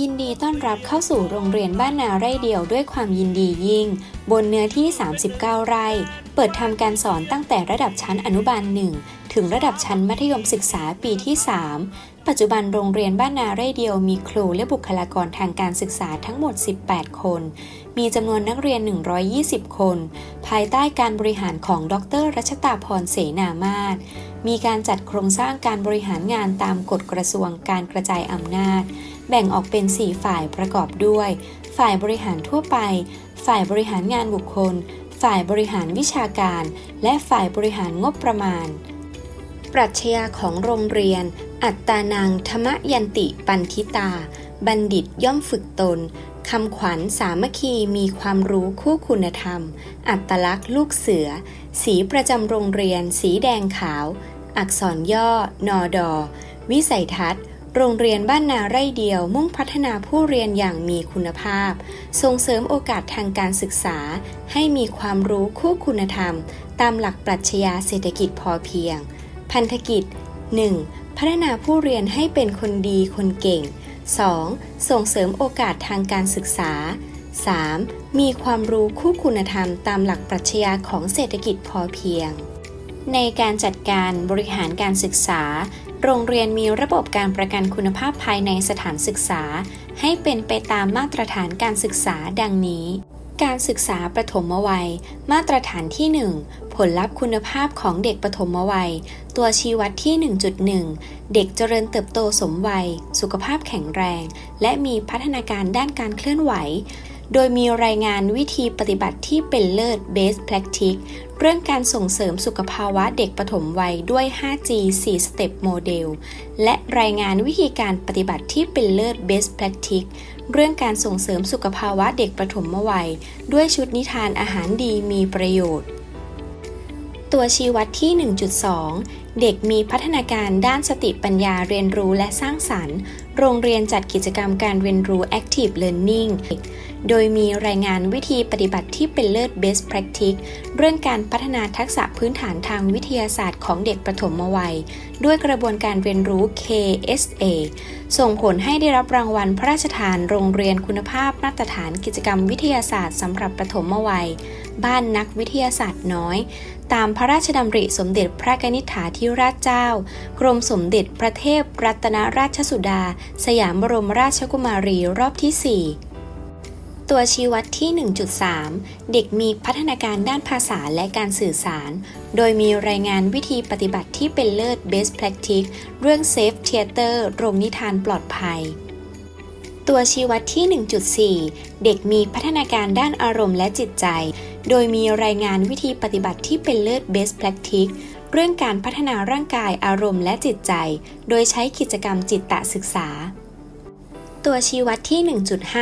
ยินดีต้อนรับเข้าสู่โรงเรียนบ้านนาไร่เดียวด้วยความยินดียิ่ง บนเนื้อที่ 39 ไร่ เปิดทำการสอนตั้งแต่ระดับชั้นอนุบาล 1 ถึงระดับชั้นมัธยมศึกษาปีที่ 3 ปัจจุบันโรงเรียนบ้านนาไร่เดียวมีครูและบุคลากรทางการศึกษาทั้งหมด 18 คน มีจำนวนนักเรียน 120 คน ภายใต้การบริหารของดรรัชตาพรเสนามาศมีการจัดโครงสร้างการบริหารงานตามกฎกระทรวงการกระจายอำนาจ แบ่งออกเป็น 4 ฝ่ายประกอบด้วย ฝ่ายบริหารทั่วไป ฝ่ายบริหารงานบุคคล ฝ่ายบริหารวิชาการ และฝ่ายบริหารงบประมาณ ปรัชญาของโรงเรียน อัตตานังธรรมยันติปันทิตา บัณฑิตย่อมฝึกตนคำขวัญสามัคคีมีความรู้คู่คุณธรรม อัตลักษณ์ลูกเสือ สีประจำโรงเรียน สีแดงขาว อักษรย่อนอดอ วิสัยทัศน์ โรงเรียนบ้านนาไร่เดียวมุ่งพัฒนาผู้เรียนอย่างมีคุณภาพ ส่งเสริมโอกาสทางการศึกษา ให้มีความรู้คู่คุณธรรม ตามหลักปรัชญาเศรษฐกิจพอเพียง พันธกิจ 1. พัฒนาผู้เรียนให้เป็นคนดีคนเก่ง 2. ส่งเสริมโอกาสทางการศึกษา 3. มีความรู้คู่คุณธรรมตามหลักปรัชญาของเศรษฐกิจพอเพียง ในการจัดการบริหารการศึกษา โรงเรียนมีระบบการประกันคุณภาพภายในสถานศึกษา ให้เป็นไปตามมาตรฐานการศึกษาดังนี้ การศึกษาประถมวัย มาตรฐานที่ 1 ผลลัพธ์คุณภาพของเด็กประถมวัย ตัวชี้วัดที่ 1.1 เด็กเจริญเติบโตสมวัย สุขภาพแข็งแรง และมีพัฒนาการด้านการเคลื่อนไหว โดยมีรายงานวิธีปฏิบัติที่เป็นเลิศ Best Practice เรื่องการส่งเสริมสุขภาวะเด็กปฐมวัยด้วย 5G 4 Step Model และรายงานวิธีการปฏิบัติที่เป็นเลิศ Best Practice เรื่องการส่งเสริมสุขภาวะเด็กปฐมวัย ด้วยชุดนิทานอาหารดีมีประโยชน์ ตัวชี้วัดที่ 1.2 เด็กมีพัฒนาการด้านสติปัญญาเรียนรู้และสร้างสรรค์ โรงเรียนจัดกิจกรรมการเรียนรู้ Active Learning โดยมีรายงานวิธีปฏิบัติที่เป็นเลิศ Best Practice เรื่องการพัฒนาทักษะพื้นฐานทางวิทยาศาสตร์ของเด็กประถมวัย ด้วยกระบวนการเรียนรู้ KSA ส่งผลให้ได้รับรางวัลพระราชทานโรงเรียนคุณภาพมาตรฐานกิจกรรมวิทยาศาสตร์สำหรับประถมวัย บ้านนักวิทยาศาสตร์น้อย ตามพระราชดำริสมเด็จพระกนิษฐาธิราชเจ้า กรมสมเด็จพระเทพรัตนราชสุดา สยามบรมราชกุมารีรอบที่ 4 ตัวชี้วัดที่ 1.3 เด็กมีพัฒนาการด้านภาษาและการสื่อสาร โดยมีรายงานวิธีปฏิบัติที่เป็นเลิศ Best Practice เรื่อง Safe Theater โรงนิทานปลอดภัย ตัวชี้วัดที่ 1.4 เด็กมีพัฒนาการด้านอารมณ์และจิตใจ โดยมีรายงานวิธีปฏิบัติที่เป็นเลิศ Best Practice เรื่องการพัฒนาร่างกายอารมณ์และจิตใจ โดยใช้กิจกรรมจิตตศึกษา ตัวชี้วัดที่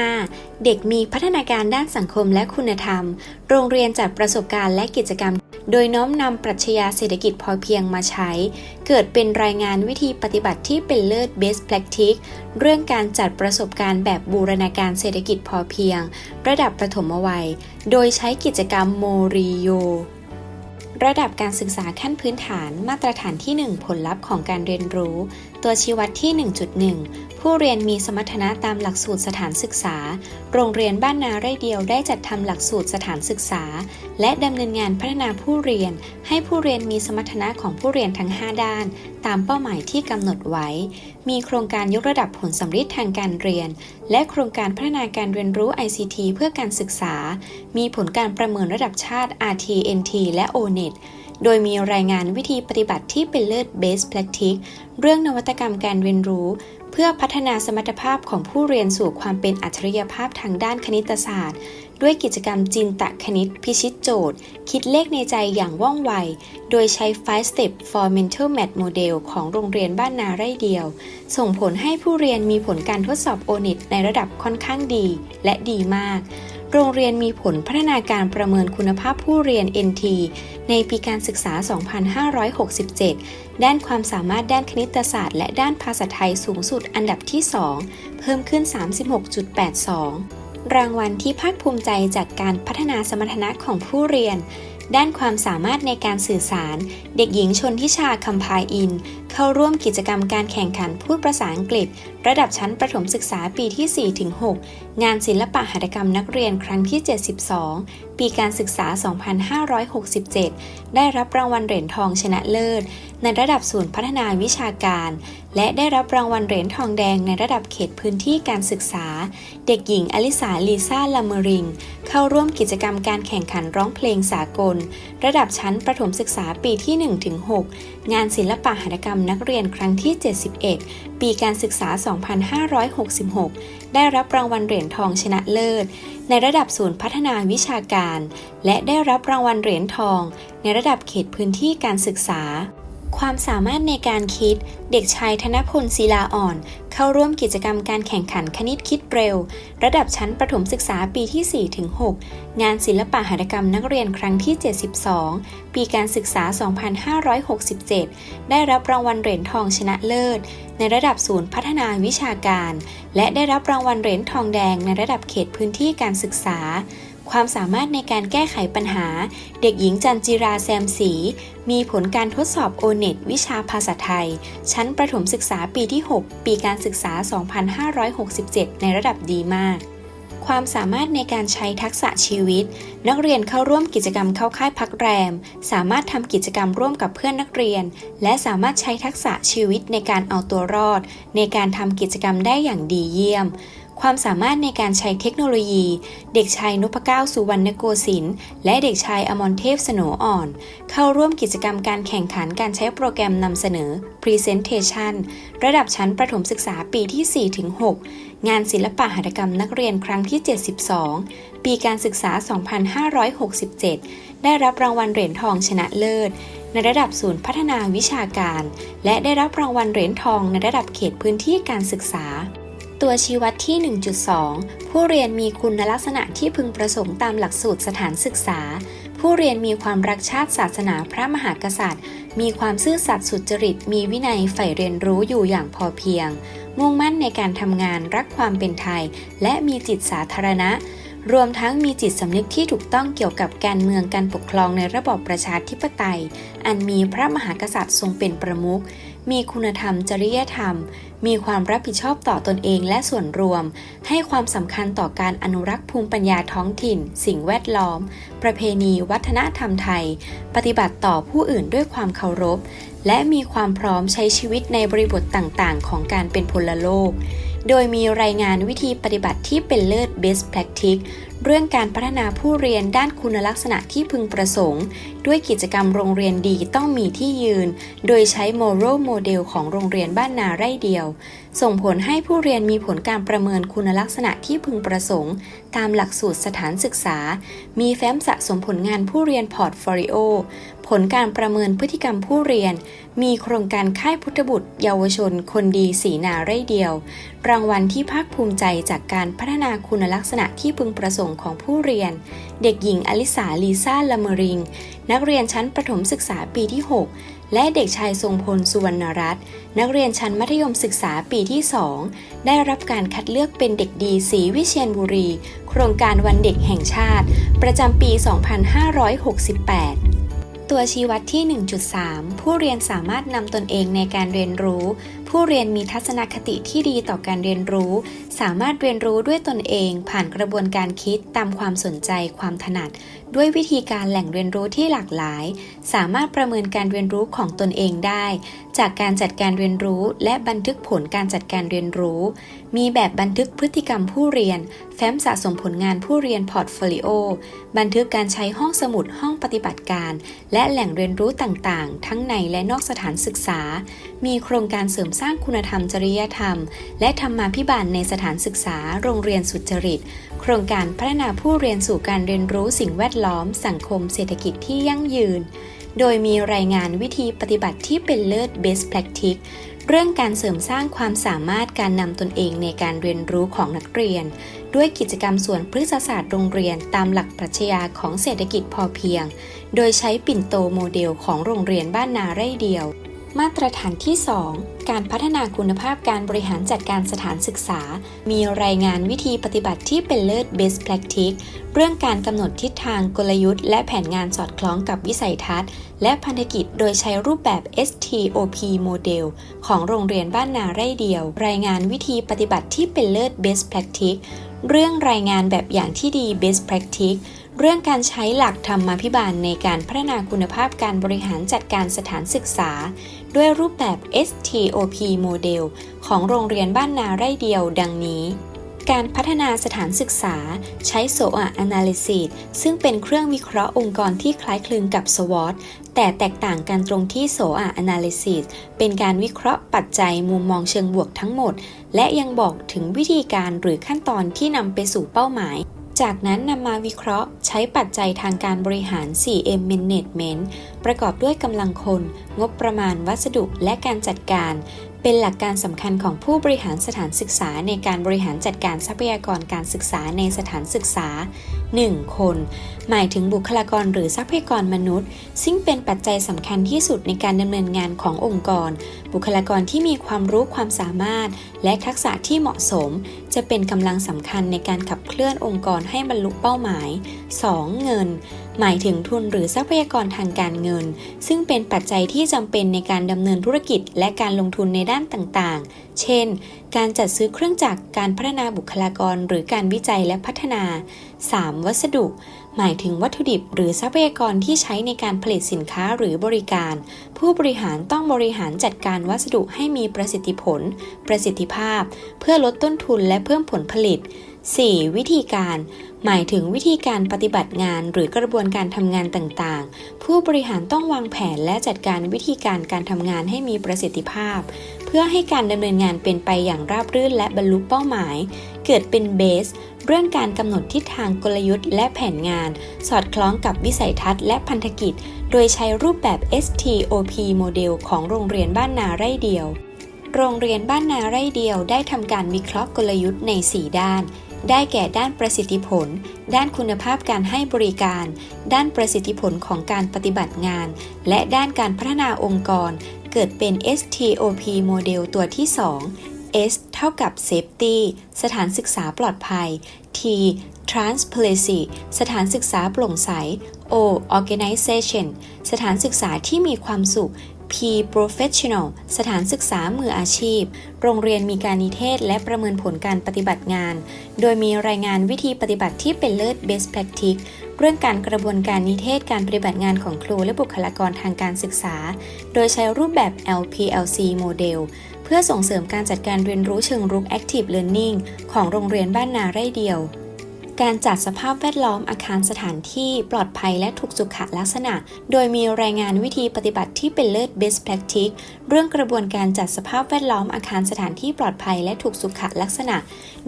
1.5 เด็กมีพัฒนาการด้านสังคมและคุณธรรม โรงเรียนจัดประสบการณ์และกิจกรรม โดยน้อมนำปรัชญาเศรษฐกิจพอเพียงมาใช้ เกิดเป็นรายงานวิธีปฏิบัติที่เป็นเลิศ Best Practice เรื่องการจัดประสบการณ์แบบบูรณาการเศรษฐกิจพอเพียง ระดับประถมวัย โดยใช้กิจกรรมโมริโยระดับการศึกษาขั้นพื้นฐานมาตรฐานที่ 1 ผลลัพธ์ของการเรียนรู้ ตัวชี้วัดที่ 1.1 ผู้เรียนมีสมรรถนะตามหลักสูตรสถานศึกษา โรงเรียนบ้านนาไร่เดียวได้จัดทำหลักสูตรสถานศึกษา และดำเนินงานพัฒนาผู้เรียน ให้ผู้เรียนมีสมรรถนะของผู้เรียนทั้ง 5 ด้าน ตามเป้าหมายที่กำหนดไว้ มีโครงการยกระดับผลสำฤทธิ์ทางการเรียน และโครงการพัฒนาการเรียนรู้ ICT เพื่อการศึกษา มีผลการประเมินระดับชาติ RTNT และ ONET โดยมีรายงานวิธีปฏิบัติที่เป็นเลิศ Best Practice เรื่องนวัตกรรมการเรียนรู้ เพื่อพัฒนาสมรรถภาพของผู้เรียนสู่ความเป็นอัจฉริยภาพทางด้านคณิตศาสตร์ ด้วยกิจกรรมจินตคณิตพิชิตโจทย์ คิดเลขในใจอย่างว่องไว โดยใช้ 5 Step for Mental Math Model ของโรงเรียนบ้านนาไร่เดียว ส่งผลให้ผู้เรียนมีผลการทดสอบ ONET ในระดับค่อนข้างดี และดีมาก โรงเรียนมีผลพัฒนาการประเมินคุณภาพผู้เรียน NT ในปีการศึกษา 2567 ด้านความสามารถด้านคณิตศาสตร์ และด้านภาษาไทยสูงสุดอันดับที่ 2 เพิ่มขึ้น 36.82 รางวัลที่ภาคภูมิใจจากการพัฒนาสมรรถนะของผู้เรียนด้านความสามารถในการสื่อสาร เด็กหญิงชนทิชาคำพายอิน เข้าร่วมกิจกรรมการแข่งขันพูดภาษาอังกฤษ ระดับชั้นประถมศึกษาปีที่ 4-6 งานศิลปะหัตถกรรมนักเรียนครั้งที่ 72 ปีการศึกษา 2567 ได้รับรางวัลเหรียญทองชนะเลิศ ในระดับศูนย์พัฒนาวิชาการ และได้รับรางวัลเหรียญทองแดงในระดับเขตพื้นที่การศึกษา เด็กหญิงอลิสาลีซาลาเมริง เข้าร่วมกิจกรรมการแข่งขันร้องเพลงสากล ระดับชั้นประถมศึกษาปีที่ 1-6 งานศิลปะหัตถกรรมนักเรียนครั้งที่ 71 ปีการศึกษา 2566 ได้รับรางวัลเหรียญทองชนะเลิศ ในระดับศูนย์พัฒนาวิชาการ และได้รับรางวัลเหรียญทอง ในระดับเขตพื้นที่การศึกษา ความสามารถในการคิด เด็กชายธนพลศิลาอ่อน เข้าร่วมกิจกรรมการแข่งขันคณิตคิดเร็ว ระดับชั้นประถมศึกษาปีที่4-6งานศิลปะหัตถกรรมนักเรียนครั้งที่ 72 ปีการศึกษา 2567 ได้รับรางวัลเหรียญทองชนะเลิศ ในระดับศูนย์พัฒนาวิชาการ และได้รับรางวัลเหรียญทองแดงในระดับเขตพื้นที่การศึกษา ความสามารถในการแก้ไขปัญหา เด็กหญิงจันจิราแซมสี มีผลการทดสอบโอเน็ตวิชาภาษาไทย ชั้นประถมศึกษาปีที่ 6 ปีการศึกษา 2567 ในระดับดีมาก ความสามารถในการใช้ทักษะชีวิต นักเรียนเข้าร่วมกิจกรรมเข้าค่ายพักแรม สามารถทำกิจกรรมร่วมกับเพื่อนนักเรียน และสามารถใช้ทักษะชีวิตในการเอาตัวรอด ในการทำกิจกรรมได้อย่างดีเยี่ยม ความสามารถในการใช้เทคโนโลยี เด็กชายนพเก้าสุวรรณโกสินทร์และเด็กชายอมรเทพสโนอ่อน เข้าร่วมกิจกรรมการแข่งขันการใช้โปรแกรมนำเสนอ Presentation ระดับชั้นประถมศึกษาปีที่ 4-6 งานศิลปะหัตถกรรมนักเรียนครั้งที่ 72 ปีการศึกษา 2567 ได้รับรางวัลเหรียญทองชนะเลิศในระดับศูนย์พัฒนาวิชาการ และได้รับรางวัลเหรียญทองในระดับเขตพื้นที่การศึกษา ตัวชี้วัดที่ 1.2 ผู้เรียนมีคุณลักษณะที่พึงประสงค์ตามหลักสูตรสถานศึกษา ผู้เรียนมีความรักชาติศาสนาพระมหากษัตริย์ มีความซื่อสัตย์สุจริต มีวินัยใฝ่เรียนรู้อยู่อย่างพอเพียง มุ่งมั่นในการทำงานรักความเป็นไทย และมีจิตสาธารณะ รวมทั้งมีจิตสำนึกที่ถูกต้องเกี่ยวกับการเมืองการปกครองในระบอบประชาธิปไตย อันมีพระมหากษัตริย์ทรงเป็นประมุข มีคุณธรรม จริยธรรม มีความรับผิดชอบต่อตอนเองและส่วนรวม ให้ความสำคัญต่อการอนุรักษ์ภูมิปัญญาท้องถิ่น สิ่งแวดล้อม ประเพณี วัฒนธรรมไทย ปฏิบัติต่อผู้อื่นด้วยความเคารพ และมีความพร้อมใช้ชีวิตในบริบทต่างๆ ของการเป็นพลโลก โดยมีรายงานวิธีปฏิบัติที่เป็นเลิศ best practice เรื่องการพัฒนาผู้เรียนด้านคุณลักษณะที่พึงประสงค์ ด้วยกิจกรรมโรงเรียนดีต้องมีที่ยืน โดยใช้ moral model ของโรงเรียนบ้านนาไร่เดียว ส่งผลให้ผู้เรียนมีผลการประเมินคุณลักษณะที่พึงประสงค์ ตามหลักสูตรสถานศึกษา มีแฟ้มสะสมผลงานผู้เรียนพอร์ตโฟลิโอ ผลการประเมินพฤติกรรมผู้เรียน มีโครงการค่ายพุทธบุตร เยาวชน คนดีสีนาไร่เดียว รางวัลที่ภาคภูมิใจจากการพัฒนาคุณลักษณะที่พึงประสงค์ของผู้เรียน เด็กหญิงอลิสาลีซ่าลาเมริง นักเรียนชั้นประถมศึกษาปีที่ 6 และเด็กชายทรงพลสุวรรณรัตน์นักเรียนชั้นมัธยมศึกษาปีที่ 2 ได้รับการคัดเลือกเป็นเด็กดีสีวิเชียนบุรี โครงการวันเด็กแห่งชาติ ประจำปี 2568 ตัวชี้วัดที่ 1.3 ผู้เรียนสามารถนำตนเองในการเรียนรู้ ผู้เรียนมีทัศนคติที่ดีต่อการเรียนรู้ สามารถเรียนรู้ด้วยตนเองผ่านกระบวนการคิดตามความสนใจความถนัดด้วยวิธีการแหล่งเรียนรู้ที่หลากหลาย สามารถประเมินการเรียนรู้ของตนเองได้ จากการจัดการเรียนรู้ และบันทึกผลการจัดการเรียนรู้ มีแบบบันทึกพฤติกรรมผู้เรียน แฟ้มสะสมผลงานผู้เรียนพอร์ตโฟลิโอ บันทึกการใช้ห้องสมุดห้องปฏิบัติการ และแหล่งเรียนรู้ต่างๆ ทั้งในและนอกสถานศึกษา มีโครงการเสริมสร้างคุณธรรมจริยธรรม และธรรมาภิบาลในสถานศึกษา โรงเรียนสุจริต โครงการพัฒนาผู้เรียนสู่การเรียนรู้สิ่งแวดล้อมสังคมเศรษฐกิจที่ยั่งยืน โดยมีรายงานวิธีปฏิบัติที่เป็นเลิศ best practice เรื่องการเสริมสร้างความสามารถการนำตนเองในการเรียนรู้ของนักเรียน ด้วยกิจกรรมส่วนพฤกษศาสตร์โรงเรียนตามหลักปรัชญาของเศรษฐกิจพอเพียง โดยใช้ปิ่นโตโมเดลของโรงเรียนบ้านนาไร่เดียว มาตรฐานที่ 2 การพัฒนาคุณภาพการบริหารจัดการสถานศึกษา มีรายงานวิธีปฏิบัติที่เป็นเลิศ best practice เรื่องการกำหนดทิศทางกลยุทธ์และแผนงานสอดคล้องกับวิสัยทัศน์ และพันธกิจโดยใช้รูปแบบ STOP โมเดลของโรงเรียนบ้านนาไร่เดียว รายงานวิธีปฏิบัติที่เป็นเลิศ best practice เรื่องรายงานแบบอย่างที่ดี best practice เรื่องการใช้หลักธรรมาภิบาลในการพัฒนาคุณภาพการบริหารจัดการสถานศึกษา ด้วยรูปแบบ STOP โมเดลของโรงเรียนบ้านนาไร่เดียวดังนี้ การพัฒนาสถานศึกษาใช้ SOA Analysis ซึ่งเป็นเครื่องวิเคราะห์องค์กรที่คล้ายคลึงกับ SWOT แต่แตกต่างกันตรงที่ SOA Analysis เป็นการวิเคราะห์ปัจจัยมุมมองเชิงบวกทั้งหมด และยังบอกถึงวิธีการหรือขั้นตอนที่นำไปสู่เป้าหมาย จากนั้นนำมาวิเคราะห์ ใช้ปัจจัยทางการบริหาร 4M Management ประกอบด้วยกำลังคน งบประมาณวัสดุและการจัดการ เป็นหลักการสำคัญของผู้บริหารสถานศึกษาในการบริหารจัดการทรัพยากรการศึกษาในสถานศึกษา 1 คน หมายถึงบุคลากรหรือทรัพยากรมนุษย์ ซึ่งเป็นปัจจัยสำคัญที่สุดในการดำเนินงานขององค์กร บุคลากรที่มีความรู้ความสามารถ และทักษะที่เหมาะสม จะเป็นกำลังสำคัญในการขับเคลื่อนองค์กรให้บรรลุเป้าหมาย 2. เงิน หมายถึงทุนหรือทรัพยากรทางการเงิน ซึ่งเป็นปัจจัยที่จำเป็นในการดำเนินธุรกิจและการลงทุนในด้านต่างๆ เช่น การจัดซื้อเครื่องจักร การพัฒนาบุคลากร หรือการวิจัยและพัฒนา 3. วัสดุ หมายถึงวัตถุดิบหรือทรัพยากรที่ใช้ในการผลิตสินค้าหรือบริการ ผู้บริหารต้องบริหารจัดการวัสดุให้มีประสิทธิผล ประสิทธิภาพ เพื่อลดต้นทุนและเพิ่มผลผลิต 4. วิธีการ หมายถึงวิธีการปฏิบัติงานหรือกระบวนการทำงานต่างๆ ผู้บริหารต้องวางแผนและจัดการวิธีการการทำงานให้มีประสิทธิภาพ เพื่อให้การดำเนินงานเป็นไปอย่างราบรื่นและบรรลุเป้าหมาย เกิดเป็นเบส เรื่องการกำหนดทิศทางกลยุทธ์และแผนงาน สอดคล้องกับวิสัยทัศน์และพันธกิจ โดยใช้รูปแบบ STOP โมเดลของโรงเรียนบ้านนาไร่เดียวโรงเรียนบ้านนาไร่เดียวได้ทำการวิเคราะห์กลยุทธ์ใน 4 ด้าน ได้แก่ด้านประสิทธิผล ด้านคุณภาพการให้บริการ ด้านประสิทธิผลของการปฏิบัติงาน และด้านการพัฒนาองค์กร เกิดเป็น STOP โมเดลตัวที่ 2 S เท่ากับ Safety สถานศึกษาปลอดภัย T Transparency สถานศึกษาโปร่งใส O Organization สถานศึกษาที่มีความสุข P Professional สถานศึกษามืออาชีพ โรงเรียนมีการนิเทศและประเมินผลการปฏิบัติงาน โดยมีรายงานวิธีปฏิบัติที่เป็นเลิศ Best Practice เรื่องการกระบวนการนิเทศการปฏิบัติงานของครูและบุคลากรทางการศึกษา โดยใช้รูปแบบ LPLC โมเดลเพื่อส่งเสริมการจัดการเรียนรู้เชิงรุก Active Learning ของโรงเรียนบ้านนาไร่เดียว การจัดสภาพแวดล้อมอาคารสถานที่ปลอดภัยและถูกสุขลักษณะ โดยมีรายงานวิธีปฏิบัติที่เป็นเลิศ best practice เรื่องกระบวนการจัดสภาพแวดล้อมอาคารสถานที่ปลอดภัยและถูกสุขลักษณะ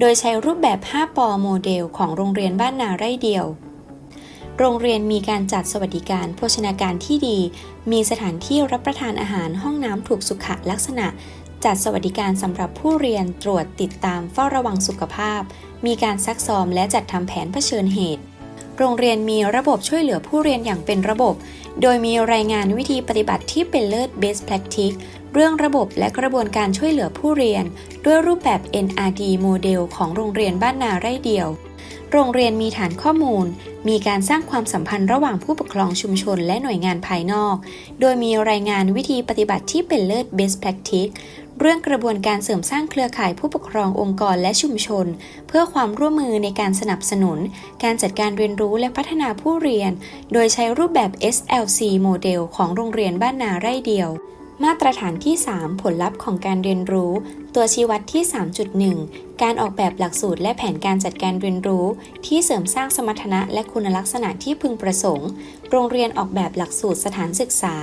โดยใช้รูปแบบ 5 ปอโมเดล ของโรงเรียนบ้านนาไร่เดียว โรงเรียนมีการจัดสวัสดิการโภชนาการที่ดี มีสถานที่รับประทานอาหารห้องน้ำถูกสุขลักษณะ จัดสวัสดิการสำหรับผู้เรียนตรวจติดตามเฝ้าระวังสุขภาพ มีการซักซ้อมและจัดทำแผนเผชิญเหตุ โรงเรียนมีระบบช่วยเหลือผู้เรียนอย่างเป็นระบบ โดยมีรายงานวิธีปฏิบัติที่เป็นเลิศ best practice เรื่องระบบและกระบวนการช่วยเหลือผู้เรียน ด้วยรูปแบบ NRD โมเดลของโรงเรียนบ้านนาไร่เดียว โรงเรียนมีฐานข้อมูล มีการสร้างความสัมพันธ์ระหว่างผู้ปกครองชุมชนและหน่วยงานภายนอก โดยมีรายงานวิธีปฏิบัติที่เป็นเลิศ best practice เรื่องกระบวนการเสริมสร้างเครือข่ายผู้ปกครององค์กรและชุมชน เพื่อความร่วมมือในการสนับสนุน การจัดการเรียนรู้และพัฒนาผู้เรียน โดยใช้รูปแบบ SLC โมเดลของโรงเรียนบ้านนาไร่เดียว มาตรฐานที่ 3 ผลลัพธ์ของการเรียนรู้ ตัวชี้วัดที่ 3.1 การออกแบบหลักสูตรและแผนการจัดการเรียนรู้ ที่เสริมสร้างสมรรถนะและคุณลักษณะที่พึงประสงค์ โรงเรียนออกแบบหลักสูตรสถานศึกษา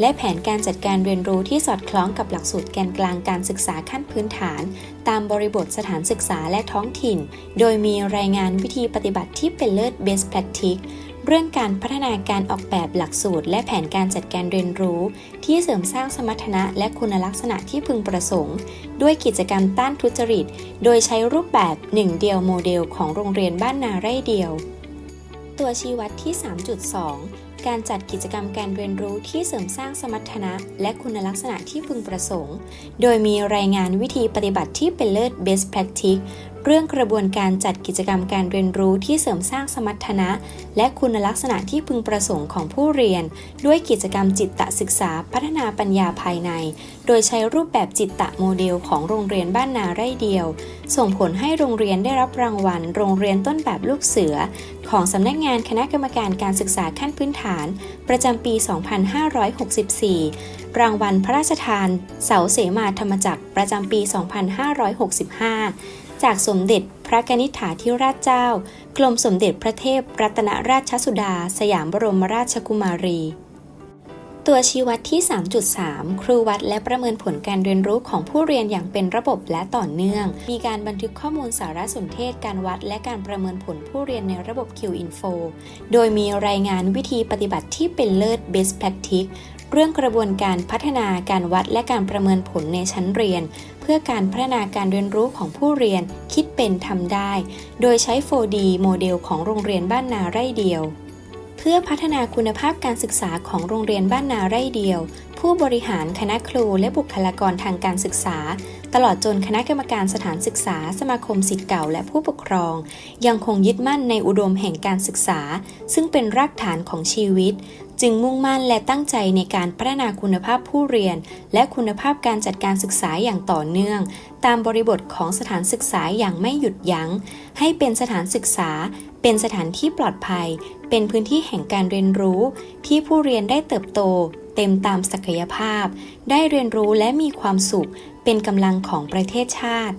และแผนการจัดการเรียนรู้ที่สอดคล้องกับหลักสูตรแกนกลางการศึกษาขั้นพื้นฐาน ตามบริบทสถานศึกษาและท้องถิ่น โดยมีรายงานวิธีปฏิบัติที่เป็นเลิศ best practice เรื่องการพัฒนาการออกแบบหลักสูตร และแผนการจัดการเรียนรู้ ที่เสริมสร้างสมรรถนะและคุณลักษณะที่พึงประสงค์ ด้วยกิจกรรมต้านทุจริต โดยใช้รูปแบบหนึ่งเดียวโมเดลของโรงเรียนบ้านนาไร่เดียว ตัวชี้วัดที่ 3.2 การจัดกิจกรรมการเรียนรู้ที่เสริมสร้างสมรรถนะ และคุณลักษณะที่พึงประสงค์ โดยมีรายงานวิธีปฏิบัติที่เป็นเลิศ best practice เรื่องกระบวนการจัดกิจกรรมการเรียนรู้ที่เสริมสร้างสมรรถนะ และคุณลักษณะที่พึงประสงค์ของผู้เรียน ด้วยกิจกรรมจิตตศึกษาพัฒนาปัญญาภายใน โดยใช้รูปแบบจิตตโมเดลของโรงเรียนบ้านนาไร่เดียว ส่งผลให้โรงเรียนได้รับรางวัล โรงเรียนต้นแบบลูกเสือ ของสำนักงานคณะกรรมการการศึกษาขั้นพื้นฐาน ประจำปี 2564รางวัลพระราชทาน เสาเสมาธรรมจักรประจำปี 2565 จากสมเด็จพระกนิษฐาธิราชเจ้า กรมสมเด็จพระเทพรัตนราชสุดา สยามบรมราชกุมารี ตัวชี้วัดที่ 3.3 ครูวัดและประเมินผลการเรียนรู้ของผู้เรียนอย่างเป็นระบบและต่อเนื่อง มีการบันทึกข้อมูลสารสนเทศการวัดและการประเมินผลผู้เรียนในระบบ QInfo โดยมีรายงานวิธีปฏิบัติที่เป็นเลิศ Best Practice เรื่องกระบวนการพัฒนาการวัดและการประเมินผลในชั้นเรียน พื่อการพัฒนาการเรียนรู้ของผู้เรียนคิดเป็นทำได้ โดยใช้ 4D โมเดลของโรงเรียนบ้านนาไร่เดียว เพื่อพัฒนาคุณภาพการศึกษาของโรงเรียนบ้านนาไร่เดียว ผู้บริหารคณะครูและบุคลากรทางการศึกษา ตลอดจนคณะกรรมการสถานศึกษา สมาคมสิทธิ์เก่าและผู้ปกครอง ยังคงยึดมั่นในอุดมแห่งการศึกษา ซึ่งเป็นรากฐานของชีวิต จึงมุ่งมั่นและตั้งใจในการพัฒนาคุณภาพผู้เรียน และคุณภาพการจัดการศึกษาอย่างต่อเนื่อง ตามบริบทของสถานศึกษาอย่างไม่หยุดยัง้ง ให้เป็นสถานศึกษา เป็นสถานที่ปลอดภัย เป็นพื้นที่แห่งการเรียนรู้ ที่ผู้เรียนได้เติบโต เต็มตามศักยภาพ ได้เรียนรู้และมีความสุข เป็นกำลังของประเทศชาติ